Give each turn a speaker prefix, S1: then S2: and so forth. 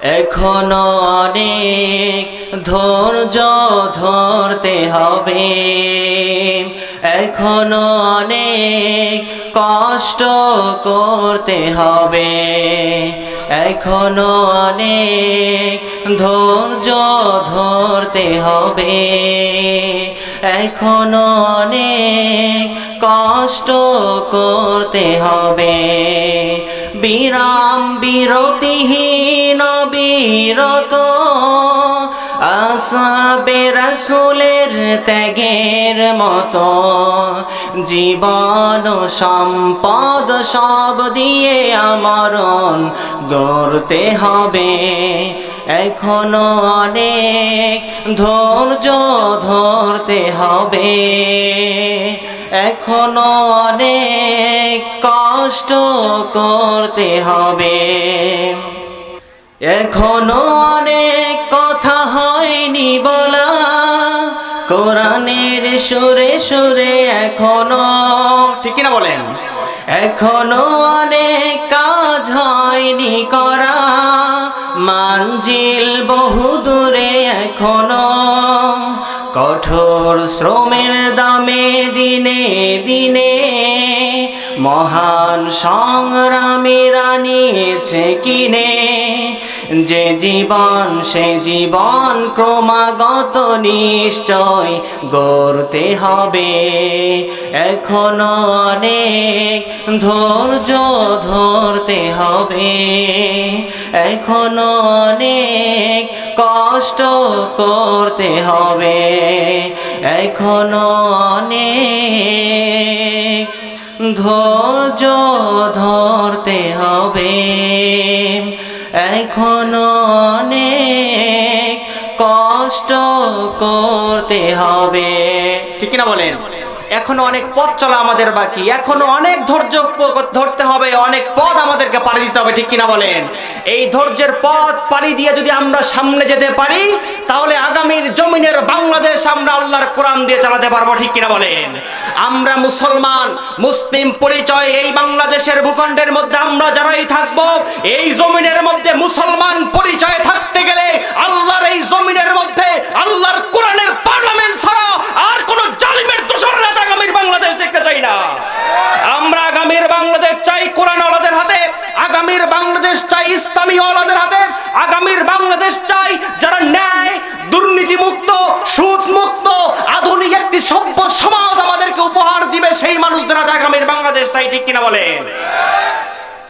S1: এখনও অনেক ধৈর্য ধরতে হবে। এখনও অনেক কষ্ট করতে হবে। এখনও অনেক ধৈর্য ধরতে হবে। এখনও অনেক কষ্ট করতে হবে। বিরাম বিরতিহীন বিরত আসাবে রসুলের ত্যাগের মতো জীবন সম্পদ সব দিয়ে আমরণ গড়তে হবে। এখনও অনেক ধৈর্য ধরতে হবে। এখনও অনেক কষ্ট করতে হবে। এখনও অনেক কথা হয়নি বলা। কোরআনের সুরে সুরে এখনও। ঠিক কিনা বলেন? এখনও অনেক কাজ হয়নি করা। মানজিল বহু দূরে এখনও। কঠোর শ্রমের দামে দিনে দিনে মহান সংগ্রামীরা নিয়েছে কিনে? যে জীবন, সে জীবন ক্রমাগত নিশ্চয় গড়তে হবে। এখনও অনেক ধৈর্য ধরতে হবে। এখনও অনেক কষ্ট করতে হবে। এখনও অনেক ধৈর্য ধরতে হবে। এখনও অনেক কষ্ট করতে হবে। ঠিক না বলেন? এখনও অনেক পথ চলা আমাদের বাকি। এখনও অনেক ধৈর্য ধরতে হবে। অনেক পথ আমাদেরকে পাড়ি দিতে হবে। ঠিক কিনা বলেন? এই ধৈর্যের পথ পাড়ি দিয়ে যদি আমরা সামনে যেতে পারি, তাহলে আগামীর জমিনের বাংলাদেশ আমরা আল্লাহর কোরআন দিয়ে চালাতে পারব, ঠিক কিনা বলেন? আমরা মুসলমান, মুসলিম পরিচয় এই বাংলাদেশের ভূখণ্ডের মধ্যে আমরা যারাই থাকব, এই জমিনের মধ্যে মুসলমান পরিচয় থাকতে গেলে আল্লাহর এই জমিনের মধ্যে, আল্লাহর কোরআনের পার্লামেন্ট ছাড়া আর কোন জালিমের দোষর রাজা আগামীর বাংলাদেশ দেখতে চাই না। আমরা আগামীর বাংলাদেশ চাই কোরআন ওয়ালাদের হাতে, আগামীর বাংলাদেশ চাই ইসলামী ওয়ালাদের হাতে, আগামীর বাংলাদেশ চাই যারা মুক্ত আধুনিক একটি সভ্য সমাজ আমাদেরকে উপহার দিবে সেই মানুষদের আগামীর বাংলাদেশ, তাই ঠিক কিনা বলেন?